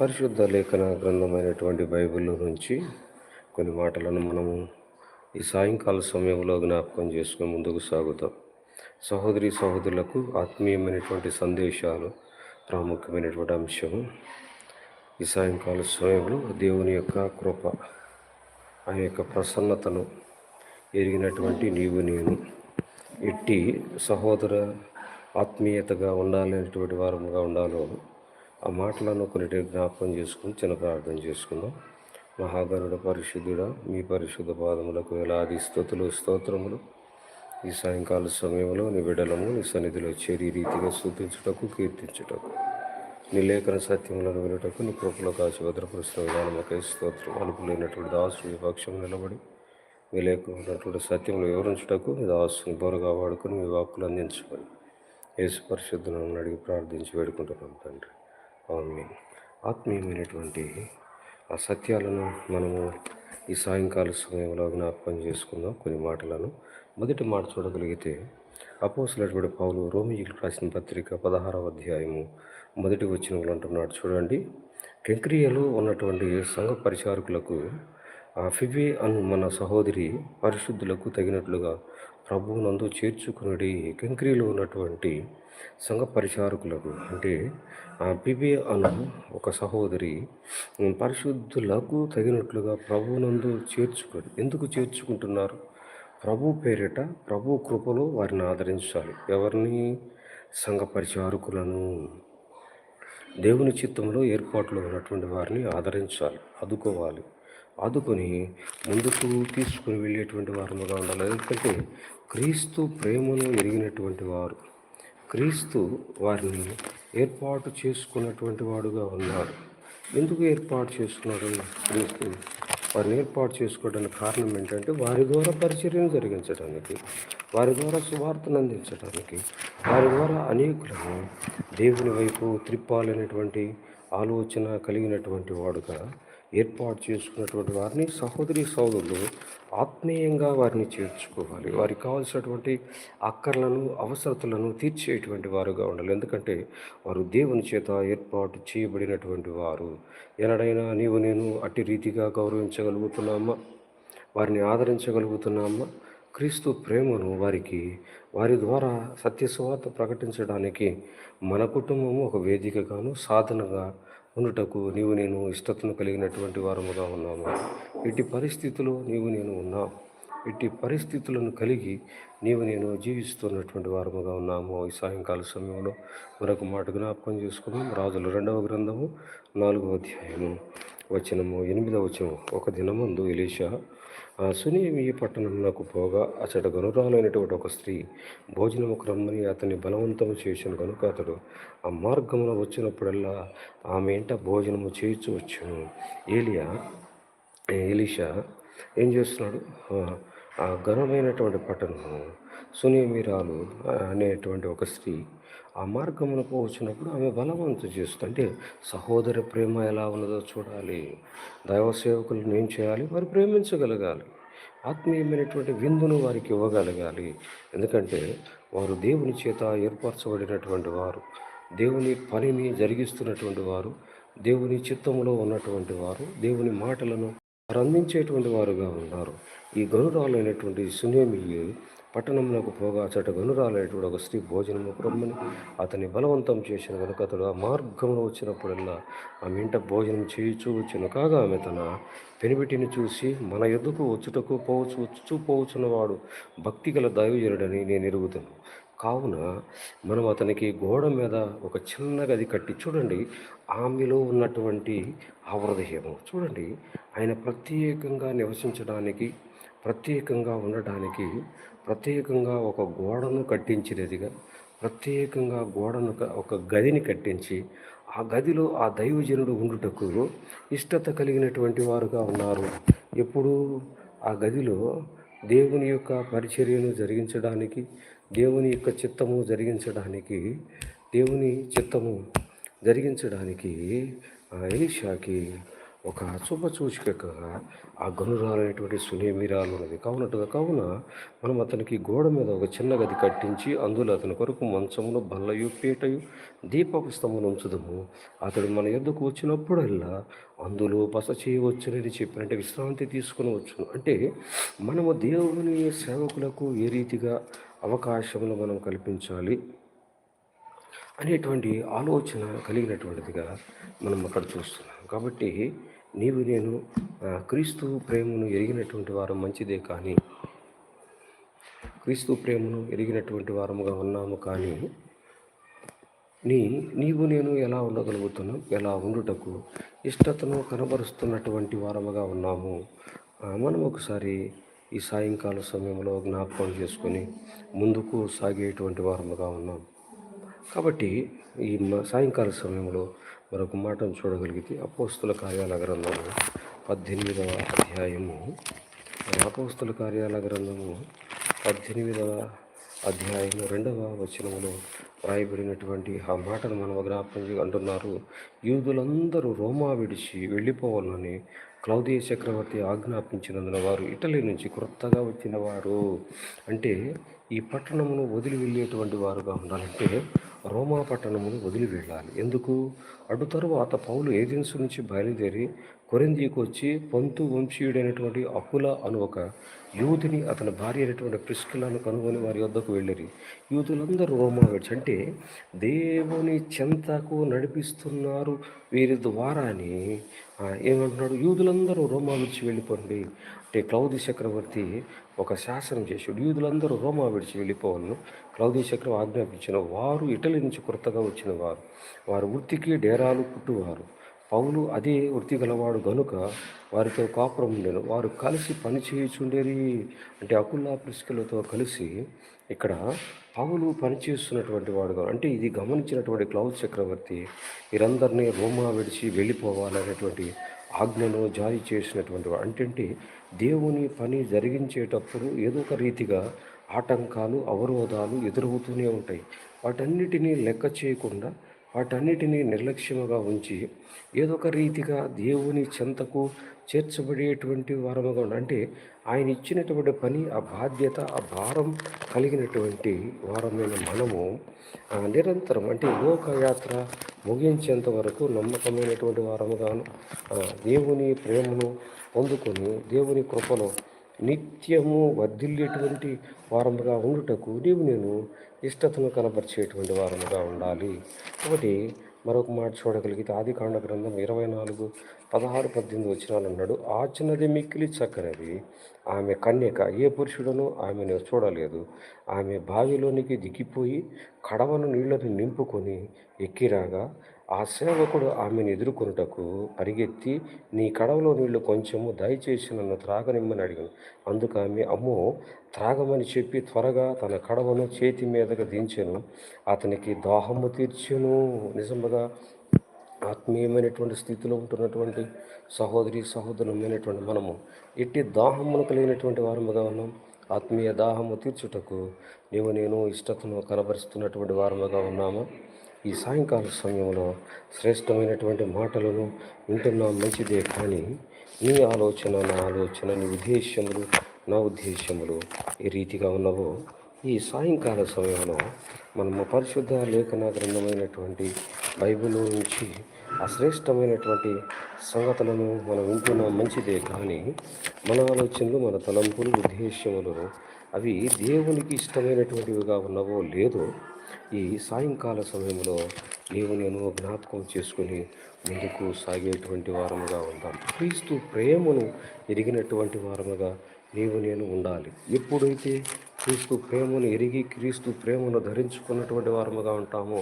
పరిశుద్ధ లేఖన గ్రంథమైనటువంటి బైబిల్లో నుంచి కొన్ని మాటలను మనము ఈ సాయంకాల సమయంలో జ్ఞాపకం చేసుకుని ముందుకు సాగుతాం. సహోదరి సహోదరులకు ఆత్మీయమైనటువంటి సందేశాలు ప్రాముఖ్యమైనటువంటి అంశము ఈ సాయంకాల సమయంలో దేవుని యొక్క కృప ఆయన యొక్క ప్రసన్నతను ఎరిగినటువంటి నీవు నేను. ఎట్టి సహోదర ఆత్మీయతగా ఉండాలనేటువంటి వారముగా ఉండాలో ఆ మాటలను కొన్నిటి జ్ఞాపకం చేసుకుని చిన్న ప్రార్థన చేసుకుందాం. మహాగణుడు పరిశుద్ధుడా మీ పరిశుద్ధ పాదములకు వేలాది స్థుతులు స్తోత్రములు. ఈ సాయంకాల సమయంలో నీ విడలము నీ సన్నిధిలో చేరి రీతిగా స్థుతించుటకు కీర్తించుటకు నీ లేఖన సత్యములను వినుటకు నీ కృపలో కాచి భద్రపరుస్తున్న విధానమకై స్తోత్రం. అనుకులైనటువంటి దాసు మీ పక్షం నిలబడి మీ లేకున్నటువంటి సత్యములు వివరించుటకు మీ దాసుని బోరుగా వాడుకొని మీ వాక్కులు అందించమని యేసు పరిశుద్ధులను అడిగి ప్రార్థించి వేడుకుంటున్నాం తండ్రి. ఆమె ఆత్మీయమైనటువంటి ఆ సత్యాలను మనము ఈ సాయంకాల సమయంలో జ్ఞాపకం చేసుకుందాం కొన్ని మాటలను. మొదటి మాట చూడగలిగితే అపోసలటువంటి పౌలు రోమిజీలు రాసిన పత్రిక పదహారవ అధ్యాయము మొదటి వచ్చినప్పుడు అంటున్నాడు. చూడండి కెంక్రియలో ఉన్నటువంటి సంఘ పరిచారకులకు ఆ ఫిబి అను మన సహోదరి పరిశుద్ధులకు తగినట్లుగా ప్రభువునందు చేర్చుకున్నది కంక్రీలో ఉన్నటువంటి సంఘ పరిచారకులకు అంటే బిబి అను ఒక సహోదరి పరిశుద్ధులకు తగినట్లుగా ప్రభువునందు చేర్చుకుని ఎందుకు చేర్చుకుంటున్నారు? ప్రభు పేరిట ప్రభు కృపలో వారిని ఆదరించాలి. ఎవరిని? సంఘ పరిచారకులను. దేవుని చిత్తంలో ఏర్పాట్లో ఉన్నటువంటి వారిని ఆదరించాలి ఆదుకోవాలి. ఆదుకొని ముందుకు తీసుకుని వెళ్ళేటువంటి వారముగా ఉండాలి. ఎందుకంటే క్రీస్తు ప్రేమను ఎరిగినటువంటి వారు. క్రీస్తు వారిని ఏర్పాటు చేసుకున్నటువంటి వాడుగా ఉన్నాడు ఎందుకు ఏర్పాటు చేసుకున్నాడు క్రీస్తు వారిని ఏర్పాటు చేసుకోవడానికి కారణం ఏంటంటే వారి ద్వారా పరిచర్యను జరిగించడానికి వారి ద్వారా సువార్తను అందించడానికి వారి ద్వారా అనేకులను దేవుని వైపు త్రిప్పాలనేటువంటి ఆలోచన కలిగినటువంటి వాడుగా ఏర్పాటు చేసుకున్నటువంటి వారిని సహోదరి సోదరులు ఆత్మీయంగా వారిని చేర్చుకోవాలి. వారికి కావాల్సినటువంటి అక్కర్లను అవసరతలను తీర్చేటువంటి వారుగా ఉండాలి. ఎందుకంటే వారు దేవుని చేత ఏర్పాటు చేయబడినటువంటి వారు. ఎనడైనా నీవు నేను అట్టి రీతిగా గౌరవించగలుగుతున్నామా? వారిని ఆదరించగలుగుతున్నామా? క్రీస్తు ప్రేమను వారికి వారి ద్వారా సత్యస్వార్త ప్రకటించడానికి మన కుటుంబము ఒక వేదికగాను సాధనగా ఉండుటకు నీవు నేను ఇష్టతను కలిగినటువంటి వారముగా ఉన్నాము ఇట్టి పరిస్థితుల్లో నీవు నేను ఉన్నాం ఇట్టి పరిస్థితులను కలిగి నీవు నేను జీవిస్తున్నటువంటి వారముగా ఉన్నాము. ఈ సాయంకాల సమయంలో మరొక మాట జ్ఞాపకం చేసుకున్నాం రాజుల రెండవ గ్రంథము నాలుగవ అధ్యాయము వచనము ఎనిమిదవ వచనము. ఒక దినమందు ఎలీషా ఆ సునీమి పట్టణంలోకి పోగా అతడు గనురాలైనటువంటి ఒక స్త్రీ భోజనము రమ్మని అతన్ని బలవంతము చేసిన కనుక అతడు ఆ మార్గంలో వచ్చినప్పుడల్లా ఆమె ఇంట భోజనము చేయించు వచ్చాను. ఏలియా ఎలీషా ఏం చేస్తున్నాడు? ఆ ఘనమైనటువంటి పట్టణము సునీమిరాలు అనేటువంటి ఒక స్త్రీ ఆ మార్గములకు వచ్చినప్పుడు ఆమె బలవంతం చేస్తుంది. అంటే సహోదర ప్రేమ ఎలా ఉన్నదో చూడాలి. దైవ సేవకులను ఏం చేయాలి? వారు ప్రేమించగలగాలి. ఆత్మీయమైనటువంటి విందును వారికి ఇవ్వగలగాలి. ఎందుకంటే వారు దేవుని చేత ఏర్పరచబడినటువంటి వారు. దేవుని పనిని జరిగిస్తున్నటువంటి వారు. దేవుని చిత్తంలో ఉన్నటువంటి వారు. దేవుని మాటలను అందించేటువంటి వారుగా ఉన్నారు. ఈ గనురాలైనటువంటి సునేమి పట్టణంలోకి పోగా అతడు గనురాలైనటువంటి ఒక స్త్రీ భోజనము రమ్మని అతన్ని బలవంతం చేసిన కనుక అతడు ఆ మార్గంలో వచ్చినప్పుడల్లా ఆమె ఇంట భోజనం చేయుచూ వచ్చిన. కాగా ఆమె తన పెనిబిటిని చూసి మన ఎద్దుకు వచ్చుటకు పోవచ్చు వచ్చు పోవచ్చున్నవాడు భక్తి గల దైవజనుడని నేను ఎరుగుతాను కావున మనం అతనికి గోడ మీద ఒక చిన్న గది కట్టి చూడండి ఆమెలో ఉన్నటువంటి ఆ హృదయము చూడండి ఆయన ప్రత్యేకంగా నివసించడానికి ప్రత్యేకంగా ఉండడానికి ప్రత్యేకంగా ఒక గోడను కట్టించినదిగా ప్రత్యేకంగా గోడను ఒక గదిని కట్టించి ఆ గదిలో ఆ దైవజనుడు ఉండుటకు ఇష్టత కలిగినటువంటి వారుగా ఉన్నారు. ఎప్పుడు ఆ గదిలో దేవుని యొక్క పరిచర్యను జరిగించడానికి దేవుని యొక్క చిత్తము జరిగించడానికి దేవుని చిత్తము జరిగించడానికి ఏషాకి ఒక శుభసూచికగా ఆ గనురాలైనటువంటి సునేమిరాలు ఉన్నది. కావునట్టుగా కావున మనం అతనికి గోడ మీద ఒక చిన్న గది కట్టించి అందులో అతని కొరకు మంచమును బల్లయు పీటయు దీపపు స్తంభను ఉంచుదము. అతడు మన ఎద్దుకు వచ్చినప్పుడల్లా అందులో బస చేయవచ్చునని చెప్పినట్టు విశ్రాంతి తీసుకుని వచ్చును. అంటే మనము దేవుని సేవకులకు ఏ రీతిగా అవకాశములు మనం కల్పించాలి అనేటువంటి ఆలోచన కలిగినటువంటిదిగా మనం అక్కడ చూస్తున్నాం. కాబట్టి నీవు నేను క్రీస్తు ప్రేమను ఎరిగినటువంటి వారు మంచిదే కానీ క్రీస్తు ప్రేమను ఎరిగినటువంటి వారముగా ఉన్నాము కానీ నీ నీవు నేను ఎలా ఉండగలుగుతున్నాం? ఎలా ఉండుటకు ఇష్టతను కనబరుస్తున్నటువంటి వారముగా ఉన్నాము. మనం ఒకసారి ఈ సాయంకాల సమయంలో జ్ఞాపకం చేసుకొని ముందుకు సాగేటువంటి వారముగా ఉన్నాం. కాబట్టి ఈ మ- సాయంకాల సమయంలో మరొక మాటను చూడగలిగితే అపోస్తుల కార్యాల గ్రంథము పద్దెనిమిదవ అధ్యాయము. అపోస్తుల కార్యాల గ్రంథము పద్దెనిమిదవ అధ్యాయము రెండవ వచనములో వ్రాయబడినటువంటి ఆ మాటను మనం జ్ఞాపకం అంటున్నారు. యూదులందరూ రోమా విడిచి వెళ్ళిపోవాలని క్లౌదీయ చక్రవర్తి ఆజ్ఞాపించినందున వారు ఇటలీ నుంచి క్రొత్తగా వచ్చిన వారు. అంటే ఈ పట్టణమును వదిలి వెళ్ళేటువంటి వారుగా ఉండాలంటే రోమా పట్టణమును వదిలి వెళ్ళాలి. ఎందుకు? అటు తరువాత పౌలు ఏజెన్సీ నుంచి బయలుదేరి కొరిందీకి వచ్చి పొంతు వంశీయుడైనటువంటి అకుల అను ఒక యూతిని అతని భార్య అయినటువంటి ప్రిస్కిలను కనుగొని వారి వద్దకు వెళ్ళిరి. యూదులందరూ రోమా విడిచి. అంటే దేవుని చెంతకు నడిపిస్తున్నారు వీరి ద్వారా అని ఏమంటున్నాడు? యూదులందరూ రోమా నుంచి వెళ్ళిపోండి. అంటే క్లౌది చక్రవర్తి ఒక శాసనం చేశాడు యూదులందరూ రోమా విడిచి వెళ్ళిపోవాలను. క్లౌదీ చక్రం ఆజ్ఞాపించిన వారు ఇటలీ నుంచి కొత్తగా వచ్చిన వారు. వారు వృత్తికి డేరాలు పుట్టువారు. పౌలు అదే వృత్తి గలవాడు గనుక వారితో కాపురం ఉండేను. వారు కలిసి పని చేయుచుండేది అంటే అకుల్లా ప్రిస్కులతో కలిసి ఇక్కడ పౌలు పనిచేస్తున్నటువంటి వాడుగా అంటే ఇది గమనించినటువంటి క్లౌద్ చక్రవర్తి వీరందరినీ రోమా విడిచి వెళ్ళిపోవాలనేటువంటి ఆజ్ఞను జారీ చేసినటువంటి వాడు. అంటే దేవుని పని జరిగించేటప్పుడు ఏదో ఒక రీతిగా ఆటంకాలు అవరోధాలు ఎదురవుతూనే ఉంటాయి. వాటన్నిటినీ లెక్క చేయకుండా వాటన్నిటినీ నిర్లక్ష్యముగా ఉంచి ఏదో ఒక రీతిగా దేవుని చెంతకు చేర్చబడేటువంటి వారముగా ఉండాలి అంటే ఆయన ఇచ్చినటువంటి పని ఆ బాధ్యత ఆ భారం కలిగినటువంటి వారమైన మనము నిరంతరం అంటే లోకయాత్ర ముగించేంత వరకు నమ్మకమైనటువంటి వారముగాను దేవుని ప్రేమను పొందుకొని దేవుని కృపను నిత్యము వర్ధిల్లేటువంటి వారముగా ఉండుటకు నీవు నేను ఇష్టతను కనపరిచేటువంటి వారముగా ఉండాలి. కాబట్టి మరొక మాట చూడగలిగితే ఆది కాండ గ్రంథం ఇరవై నాలుగు పదహారు పద్దెనిమిది వచ్చినాలు అన్నాడు. ఆ చిన్నది మిక్కిలి చక్కనిది ఆమె కన్యక ఏ పురుషుడను ఆమెను చూడలేదు. ఆమె బావిలోనికి దిగిపోయి కడవను నీళ్ళను నింపుకొని ఎక్కిరాగా ఆ సేవకుడు ఆమెను ఎదుర్కొనుటకు పరిగెత్తి నీ కడవలో నీళ్ళు కొంచెము దయచేసి నన్ను త్రాగనిమ్మని అడిగాను. అందుకు ఆమె అమ్మో త్రాగమని చెప్పి త్వరగా తన కడవను చేతి మీదగా దించెను. అతనికి దాహము తీర్చెను. నిజముగా ఆత్మీయమైనటువంటి స్థితిలో ఉంటున్నటువంటి సహోదరి సహోదరులమైనటువంటి మనము ఎట్టి దాహమును కలిగినటువంటి వారముగా ఉన్నాం. ఆత్మీయ దాహము తీర్చుటకు నీవు నేను ఇష్టతను కనబరుస్తున్నటువంటి వారముగా ఉన్నామా. ఈ సాయంకాల సమయంలో శ్రేష్టమైనటువంటి మాటలను వింటున్నాం మంచిదే కానీ నీ ఆలోచన నా ఆలోచన నీ ఉద్దేశ్యములు నా ఉద్దేశ్యములు ఏ రీతిగా ఉన్నవో ఈ సాయంకాల సమయంలో మనము పరిశుద్ధ లేఖన గ్రంథమైనటువంటి బైబిల్ నుంచి అశ్రేష్టమైనటువంటి సంగతులను మనం వింటున్నాం మంచిదే కానీ మన ఆలోచనలు మన తలంపులు ఉద్దేశ్యములు అవి దేవునికి ఇష్టమైనటువంటివిగా ఉన్నవో లేదో ఈ సాయంకాల సమయంలో నీవు నేను జ్ఞాపకం చేసుకుని ముందుకు సాగేటువంటి వారముగా ఉందాం. క్రీస్తు ప్రేమను ఎరిగినటువంటి వారముగా నీవు నేను ఉండాలి. ఎప్పుడైతే క్రీస్తు ప్రేమను ఎరిగి క్రీస్తు ప్రేమను ధరించుకున్నటువంటి వారముగా ఉంటామో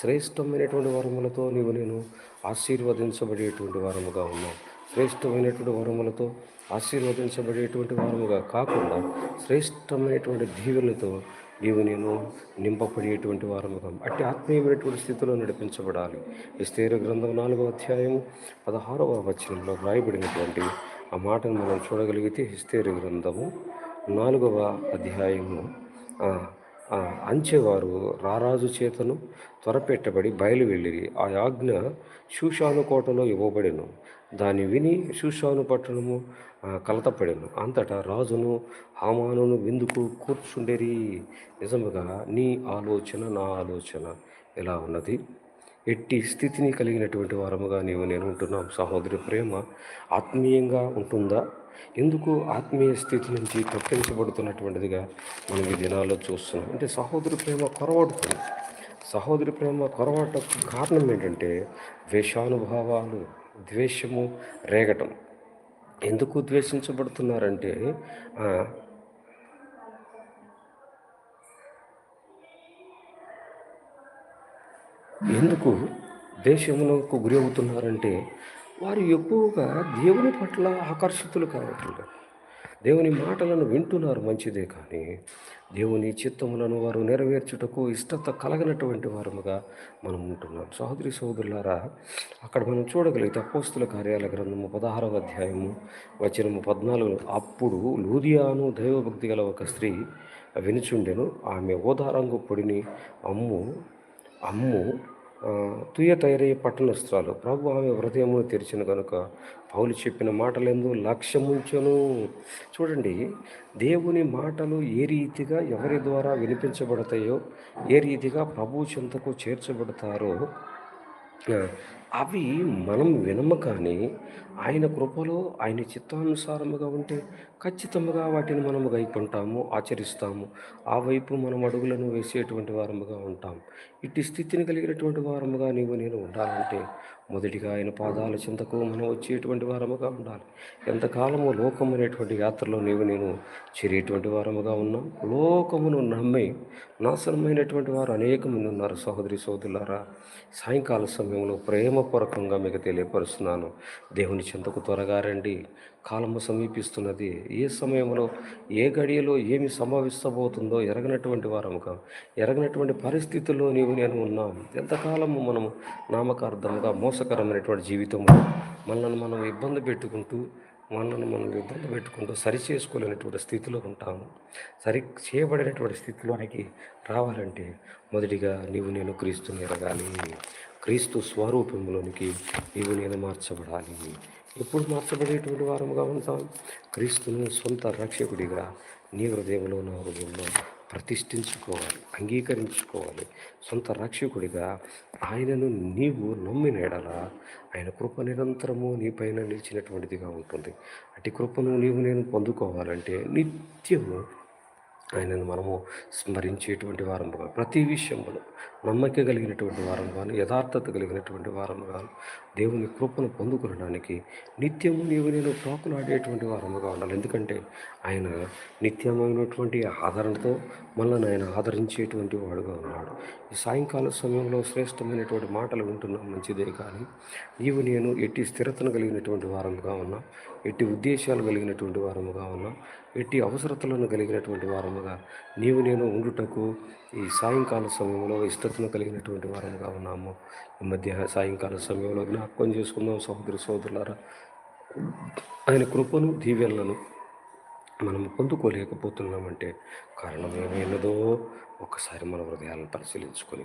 శ్రేష్టమైనటువంటి వరములతో నీవు నేను ఆశీర్వదించబడేటువంటి వారముగా ఉన్నాం శ్రేష్టమైనటువంటి వరములతో ఆశీర్వదించబడేటువంటి వారముగా కాకుండా శ్రేష్టమైనటువంటి దీవెలతో నీవు నేను నింపబడేటువంటి వారముగా అట్టి ఆత్మీయమైనటువంటి స్థితిలో నడిపించబడాలి. విస్తీర్ణ గ్రంథం నాలుగో అధ్యాయం పదహారవ వచనంలో వ్రాయబడినటువంటి ఆ మాటను మనం చూడగలిగితే హిస్తేరి గ్రంథము నాలుగవ అధ్యాయము. అంచెవారు రారాజు చేతను త్వరపెట్టబడి బయలు వెళ్ళిరి. ఆ ఆజ్ఞ శూషాను కోటలో ఇవ్వబడెను. దాన్ని విని శూషాను పట్టణము కలతపడెను. అంతటా రాజును హామానును విందుకు కూర్చుండేరి. నిజముగా నీ ఆలోచన నా ఆలోచన. ఎలా ఉన్నది? ఎట్టి స్థితిని కలిగినటువంటి వారముగా నీవు నేను ఉంటున్నాం. సహోదరి ప్రేమ ఆత్మీయంగా ఉంటుందా? ఎందుకు ఆత్మీయ స్థితి నుంచి తప్పించబడుతున్నటువంటిదిగా మనం ఈ దినాల్లో చూస్తున్నాం. అంటే సహోదరి ప్రేమ కొరవడుతుంది. సహోదరి ప్రేమ కొరవాటకు కారణం ఏంటంటే ద్వేషానుభావాలు ద్వేషము రేగటం. ఎందుకు ద్వేషించబడుతున్నారంటే ఎందుకు ద్వేషములకు గురి అవుతున్నారంటే వారు ఎక్కువగా దేవుని పట్ల ఆకర్షితులు కావట్లేదు. దేవుని మాటలను వింటున్నారు మంచిదే కానీ దేవుని చిత్తములను వారు నెరవేర్చుటకు ఇష్టత కలగనటువంటి వారముగా మనం ఉంటున్నాం. సహోదరి సహోదరులారా అక్కడ మనం చూడగలిగితే అపోస్తుల కార్యాల గ్రంథము పదహారవ అధ్యాయము వచనము పద్నాలుగు అప్పుడు లూదియాను దైవభక్తి గల ఒక స్త్రీ వినుచుండెను. ఆమె ఓదారంగు పొడిని అమ్ము అమ్ము తుయ తయారయ్యే పట్టణస్త్రాలు ప్రభు ఆమె హృదయమును తెరిచిన కనుక పౌలు చెప్పిన మాటలందు లక్ష్యముంచను. చూడండి దేవుని మాటలు ఏ రీతిగా ఎవరి ద్వారా వినిపించబడతాయో ఏ రీతిగా ప్రభు చెంతకు చేర్చబడతారో అవి మనం వినము కానీ ఆయన కృపలో ఆయన చిత్తానుసారముగా ఉంటే ఖచ్చితంగా వాటిని మనము గైకుంటాము ఆచరిస్తాము. ఆ వైపు మనం అడుగులను వేసేటువంటి వారముగా ఉంటాం. ఇట్టి స్థితిని కలిగినటువంటి వారముగా నీవు నేను ఉండాలంటే మొదటిగా ఆయన పాదాల చింతకు మనం వచ్చేటువంటి వారముగా ఉండాలి. ఎంతకాలము లోకం అనేటువంటి యాత్రలో నీవు నేను చేరేటువంటి వారముగా ఉన్నాం. లోకమును నమ్మి నాశనమైనటువంటి వారు అనేక మంది ఉన్నారు. సహోదరి సోదరులారా సాయంకాల సమయంలో ప్రేమపూర్వకంగా మీకు తెలియపరుస్తున్నాను. దేవుని చెంతకు త్వరగా రండి. కాలము సమీపిస్తున్నది. ఏ సమయంలో ఏ గడియలో ఏమి సంభవిస్తబోతుందో ఎరగనటువంటి వారముగా ఎరగనటువంటి పరిస్థితుల్లో నీవు నేను ఉన్నాం. ఎంతకాలము మనము నామకార్థంగా మోసకరమైనటువంటి జీవితంలో మనల్ని మనం ఇబ్బంది పెట్టుకుంటూ మనల్ని మనం ఇబ్బంది పెట్టుకుంటూ సరి చేసుకోలేనటువంటి స్థితిలో ఉంటాము. సరి చేయబడినటువంటి స్థితిలోనికి రావాలంటే మొదటిగా నీవు నేను క్రీస్తుని ఎరగాలి. క్రీస్తు స్వరూపంలోనికి నీవు నేను మార్చబడాలి. ఎప్పుడు మార్చబడేటువంటి వారముగా ఉంటాం క్రీస్తును సొంత రక్షకుడిగా నీ హృదయంలో నా హృదయంలో ప్రతిష్ఠించుకోవాలి అంగీకరించుకోవాలి. సొంత రక్షకుడిగా ఆయనను నీవు నమ్మినేడల ఆయన కృప నిరంతరము నీపైన నిలిచినటువంటిదిగా ఉంటుంది. అటు కృపను నీవు నేను పొందుకోవాలంటే నిత్యము ఆయనను మనము స్మరించేటువంటి వారముగా ప్రతి విషయంలో నమ్మక కలిగినటువంటి వారముగాను యథార్థత కలిగినటువంటి వారముగాను దేవుని కృపను పొందుకునడానికి నిత్యము నీవు నేను ప్రాకులాడేటువంటి వారముగా ఉండాలి. ఎందుకంటే ఆయన నిత్యమైనటువంటి ఆదరణతో మనల్ని ఆయన ఆదరించేటువంటి వాడుగా ఉన్నాడు. ఈ సాయంకాల సమయంలో శ్రేష్టమైనటువంటి మాటలు వింటున్నాం మంచిదే కానీ నీవు నేను ఎట్టి స్థిరతను కలిగినటువంటి వారముగా ఉన్నాం. ఎట్టి ఉద్దేశాలు కలిగినటువంటి వారముగా ఉన్నాం. ఎట్టి అవసరతలను కలిగినటువంటి వారముగా నీవు నేను ఉండుటకు ఈ సాయంకాల సమయంలో ఇష్టతను కలిగినటువంటి వారముగా ఉన్నాము. ఈ మధ్య సాయంకాల సమయంలో జ్ఞాపకం చేసుకుందాం సహోదరు సోదరులారా. ఆయన కృపను దీవెనలను మనం పొందుకోలేకపోతున్నామంటే కారణం ఏమైనదో ఒకసారి మన హృదయాలను పరిశీలించుకొని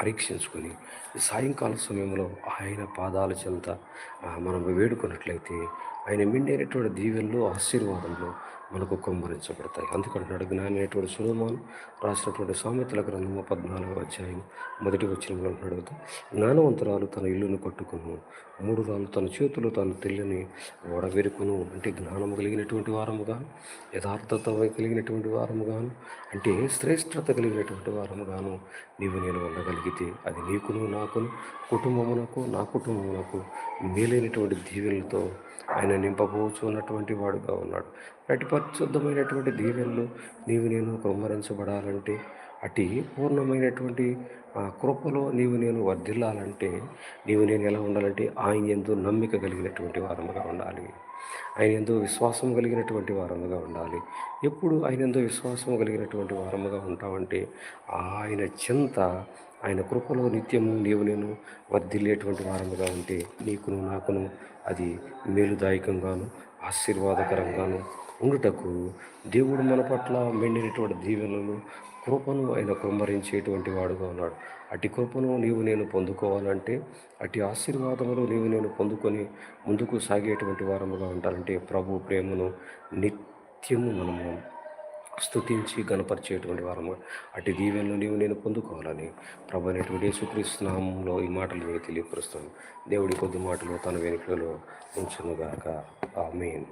పరీక్షించుకొని సాయంకాల సమయంలో ఆయన పాదాల చెంత మనం వేడుకున్నట్లయితే ఆయన మిండేటటువంటి దీవెల్లో ఆశీర్వాదంలో మనకు కుమ్మరించబడతాయి అందుకంటున్నాడు జ్ఞానైనటువంటి సులమాను రాసినటువంటి సామెతల గ్రంథము పద్నాలుగో అధ్యాయం మొదటి వచ్చిన అంటున్నాడు జ్ఞానవంతురాలు తన ఇల్లును కట్టుకును మూడు రాళ్ళు తన చేతులు తన తెల్లని ఓడవెరుకును అంటే జ్ఞానము కలిగినటువంటి వారముగాను యథార్థత కలిగినటువంటి వారముగాను అంటే శ్రేష్టత కలిగినటువంటి వారముగాను నీవు నేను ఉండగలిగితే అది నీకును నాకును కుటుంబమునకు నా కుటుంబమునకు మేలైనటువంటి దీవెనలతో ఆయన నింపబోచున్నటువంటి వాడుగా ఉన్నాడు. అటు పరిశుద్ధమైనటువంటి దీవెనలు నీవు నేను కుమ్మరించబడాలంటే అటు పూర్ణమైనటువంటి ఆ కృపలో నీవు నేను వర్ధిల్లాలంటే నీవు నేను ఎలా ఉండాలంటే ఆయన ఎందు నమ్మిక కలిగినటువంటి వారముగా ఉండాలి. ఆయన ఎంతో విశ్వాసం కలిగినటువంటి వారముగా ఉండాలి. ఎప్పుడు ఆయన ఎంతో విశ్వాసం కలిగినటువంటి వారముగా ఉంటామంటే ఆయన చింత ఆయన కృపలో నిత్యము నీవు నేను వర్ధిల్లేటువంటి వారముగా ఉంటే నీకును నాకును అది మేలుదాయకంగాను ఆశీర్వాదకరంగాను ఉండుటకు దేవుడు మన పట్ల మెండినటువంటి దీవెనలు కృపను ఆయన కుమ్మరించేటువంటి వాడుగా ఉన్నాడు. అటు కృపను నీవు నేను పొందుకోవాలంటే అటు ఆశీర్వాదములు నీవు నేను పొందుకొని ముందుకు సాగేటువంటి వారముగా ఉండాలంటే ప్రభు ప్రేమను నిత్యము మనము స్తుతించి గణపరిచేటువంటి వారము. అటు దీవెనలు నీవు నేను పొందుకోవాలని ప్రభు అనేటువంటి యేసుక్రీస్తునామంలో ఈ మాటలు నేను తెలియపరుస్తాను. దేవుడి కొద్ది మాటలు తన వెనుకలో ఉంచునుగాక. ఆమెన్.